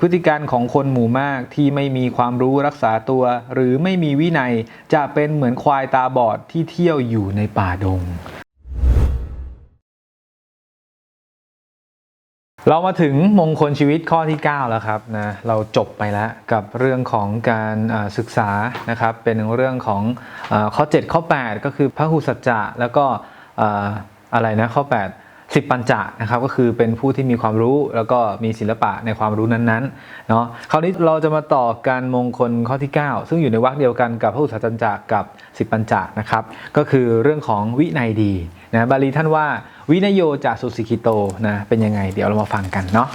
พฤติการของคนหมู่มากที่ไม่มีความรู้รักษาตัว หรือไม่มีวินัยจะเป็นเหมือนควายตาบอดที่เที่ยวอยู่ในป่าดง เรามาถึงมงคลชีวิตข้อที่ 9 แล้วครับนะเราจบไปแล้วกับเรื่องของการศึกษานะครับ เป็นเรื่องของอข้อ 7 ข้อ 8 ก็คือพระหุสัจจะแล้วก็ออะไรนะข้อ 8 10ปัญจะนะครับก็คือเป็นผู้ที่มีความรู้แล้วก็มีศิลปะในความรู้นั้นๆเนาะคราวนี้เราจะมาต่อการมงคลข้อที่ 9 ซึ่งอยู่ในวรรคเดียวกันกับพระหุสัจจะกับ10ปัญจะนะครับก็คือเรื่องของวินัยดีนะบาลีท่านว่าวินโยจะสุสิกิโตนะเป็นยังไง เดี๋ยวเรามาฟังกันเนาะ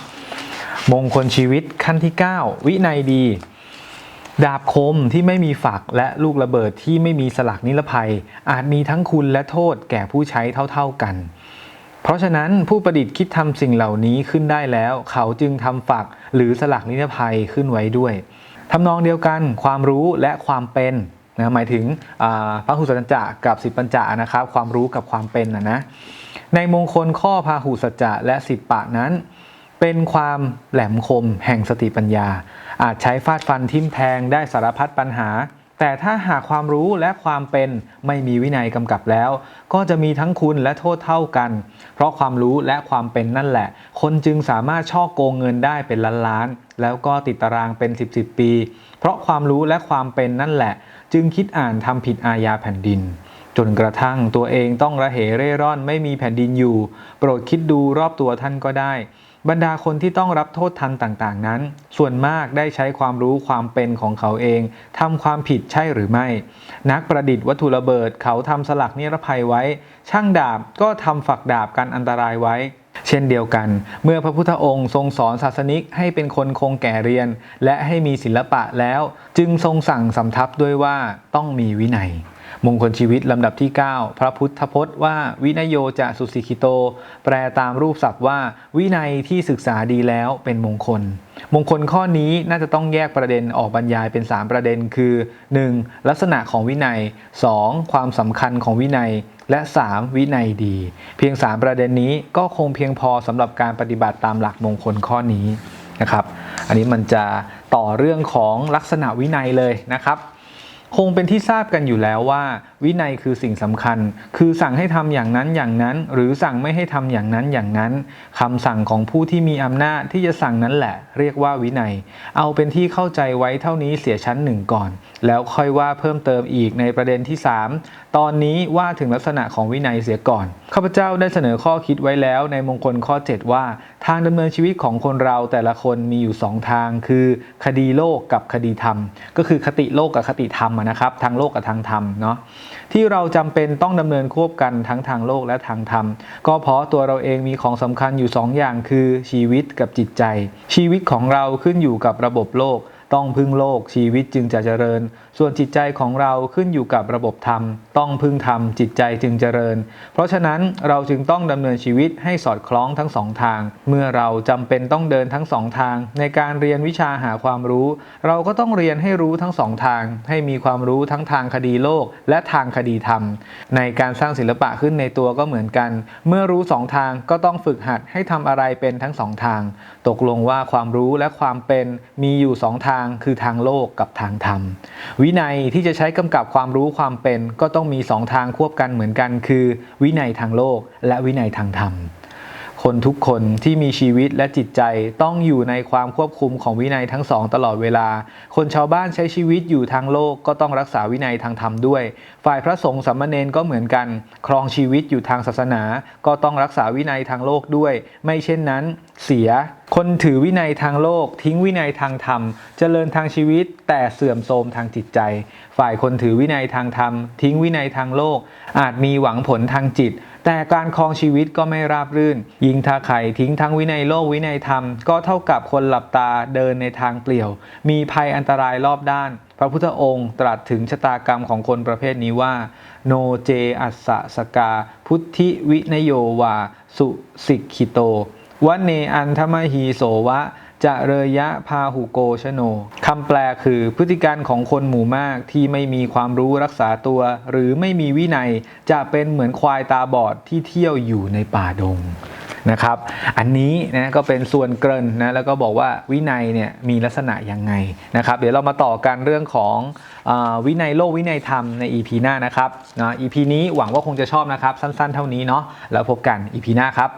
มงคลชีวิตขั้นที่ 9 วินัยดี ดาบคมที่ไม่มีฝักและลูกระเบิดที่ไม่มีสลักนิรภัย อาจมีทั้งคุณและโทษแก่ผู้ใช้เท่าๆกัน เพราะฉะนั้นผู้ประดิษฐ์คิดทำสิ่งเหล่านี้ขึ้นได้แล้ว เขาจึงทำฝักหรือสลักนิรภัยขึ้นไว้ด้วยทำนองเดียวกันความรู้และความเป็นนะหมายถึงพระหุสัจจะกับสิบปัญจะนะครับ ความรู้กับความเป็นนะนะในมงคลข้อพาหุสัจจะและสิบปะนั้น เป็นความแหลมคมแห่งสติปัญญา อาจใช้ฟาดฟันทิ่มแทงได้สารพัดปัญหา แต่ถ้าหากความรู้และความเป็นไม่มีวินัยกำกับแล้ว ก็จะมีทั้งคุณและโทษเท่ากัน เพราะความรู้และความเป็นนั่นแหละ คนจึงสามารถช่อโกงเงินได้เป็นล้านๆแล้วก็ติดตารางเป็น 10บปี เพราะความรู้และความเป็นนั่นแหละ จึงคิดอ่านทำผิดอาญาแผ่นดินจนกระทั่งตัวเองต้องระเหเร่ร่อนไม่มีแผ่นดินอยู่ โปรดคิดดูรอบตัวท่านก็ได้ บรรดาคนที่ต้องรับโทษทันต่างๆ นั้น ส่วนมากได้ใช้ความรู้ความเป็นของเขาเองทำความผิดใช่หรือไม่ นักประดิษฐ์วัตถุระเบิดเขาทำสลักนิรภัยไว้ ช่างดาบก็ทำฝักดาบกันอันตรายไว้ เช่นเดียวกัน เมื่อพระพุทธองค์ทรงสอนศาสนิกให้เป็นคนคงแก่เรียน และให้มีศิลปะแล้ว จึงทรงสั่งสำทับด้วยว่าต้องมีวินัย มงคลชีวิตลำดับที่ 9 พระพุทธพจน์ว่า วินยโยจะสุสิกิโต แปลตามรูปศัพท์ว่า วินัยที่ศึกษาดีแล้วเป็นมงคล มงคลข้อนี้น่าจะต้องแยกประเด็นออกบรรยายเป็น 3 ประเด็นคือ 1. ลักษณะของวินัย 2. ความสำคัญของวินัยและ 3. วินัยดี เพียง 3 ประเด็นนี้ก็คงเพียงพอสำหรับการปฏิบัติตามหลักมงคลข้อนี้นะครับ อันนี้มันจะต่อเรื่องของลักษณะวินัยเลยนะครับ คงเป็นที่ทราบกันอยู่แล้วว่า วินัยคือสิ่งสำคัญ คือสั่งให้ทำอย่างนั้นอย่างนั้น หรือสั่งไม่ให้ทำอย่างนั้นอย่างนั้นคำสั่งของผู้ที่มีอำนาจที่จะสั่งนั้นแหละ เรียกว่าวินัย เอาเป็นที่เข้าใจไว้เท่านี้เสียชั้นหนึ่งก่อน แล้วค่อยว่าเพิ่มเติมอีกในประเด็นที่ 3 ตอนนี้ว่าถึงลักษณะของวินัยเสียก่อนข้าพเจ้าได้เสนอข้อคิดไว้แล้วในมงคลข้อ 7 ว่า ทางดำเนินชีวิตของคนเราแต่ละคนมีอยู่ 2 ทาง คือคดีโลกกับคดีธรรม ก็คือคติโลกกับคติธรรมนะครับ ทางโลกกับทางธรรมเนาะ ที่เราจำเป็นต้องดำเนินควบกันทั้งทางโลกและทางธรรม ก็เพราะตัวเราเองมีของสำคัญอยู่2อย่างคือชีวิตกับจิตใจ ชีวิตของเราขึ้นอยู่กับระบบโลก ต้องพึ่งโลกชีวิตจึงจะเจริญ ส่วนจิตใจของเราขึ้นอยู่กับระบบธรรม ต้องพึ่งธรรมจิตใจจึงเจริญ เพราะฉะนั้นเราจึงต้องดำเนินชีวิตให้สอดคล้องทั้งสองทาง เมื่อเราจำเป็นต้องเดินทั้งสองทาง ในการเรียนวิชาหาความรู้ เราก็ต้องเรียนให้รู้ทั้งสองทาง ให้มีความรู้ทั้งทางคดีโลก และทางคดีธรรม ในการสร้างศิลปะขึ้นในตัวก็เหมือนกัน เมื่อรู้สองทางก็ต้องฝึกหัดให้ทำอะไรเป็นทั้งสองทาง ตกลงว่าความรู้และความเป็นมีอยู่สองทางคือทางโลกกับทางธรรม วินัยที่จะใช้กำกับความรู้ความเป็น ก็ต้องมีสองทางควบกันเหมือนกัน คือ วินัยทางโลก และวินัยทางธรรม คนทุกคนที่มีชีวิตและจิตใจต้องอยู่ในความควบคุมของวินัยทั้งสองตลอดเวลา คนชาวบ้านใช้ชีวิตอยู่ทางโลกก็ต้องรักษาวินัยทางธรรมด้วย ฝ่ายพระสงฆ์สามเณรก็เหมือนกัน ครองชีวิตอยู่ทางศาสนา ก็ต้องรักษาวินัยทางโลกด้วย ไม่เช่นนั้น เสีย คนถือวินัยทางโลก ทิ้งวินัยทางธรรม เจริญทางชีวิต แต่เสื่อมโทรมทางจิตใจ ฝ่ายคนถือวินัยทางธรรม ทิ้งวินัยทางโลก อาจมีหวังผลทางจิต แต่การครองชีวิตก็ไม่ราบรื่น ยิ่งถ้าใครทิ้งทั้งวินัยโลกวินัยธรรม ก็เท่ากับคนหลับตาเดินในทางเปลี่ยว มีภัยอันตรายรอบด้าน พระพุทธองค์ตรัสถึงชะตากรรมของคนประเภทนี้ว่า โนเจอัสสะกา พุทธิวินโยวา สุสิกขิโตวันเนอันธมหีโสวะ จะเรยะพาหุโกชโนคำแปลคือพฤติการของคนหมู่มากที่ไม่มีความรู้รักษาตัว หรือไม่มีวินัยจะเป็นเหมือนควายตาบอดที่เที่ยวอยู่ในป่าดงนะครับ อันนี้นะก็เป็นส่วนเกินนะแล้วก็บอกว่าวินัยเนี่ยมีลักษณะยังไงนะครับ เดี๋ยวเรามาต่อกันเรื่องของอวินัยโลกวินัยธรรมใน EP หน้านะครับนะ EP นี้หวังว่าคงจะชอบนะครับ สั้นๆ เท่านี้เนาะแล้วพบกัน EP หน้าครับ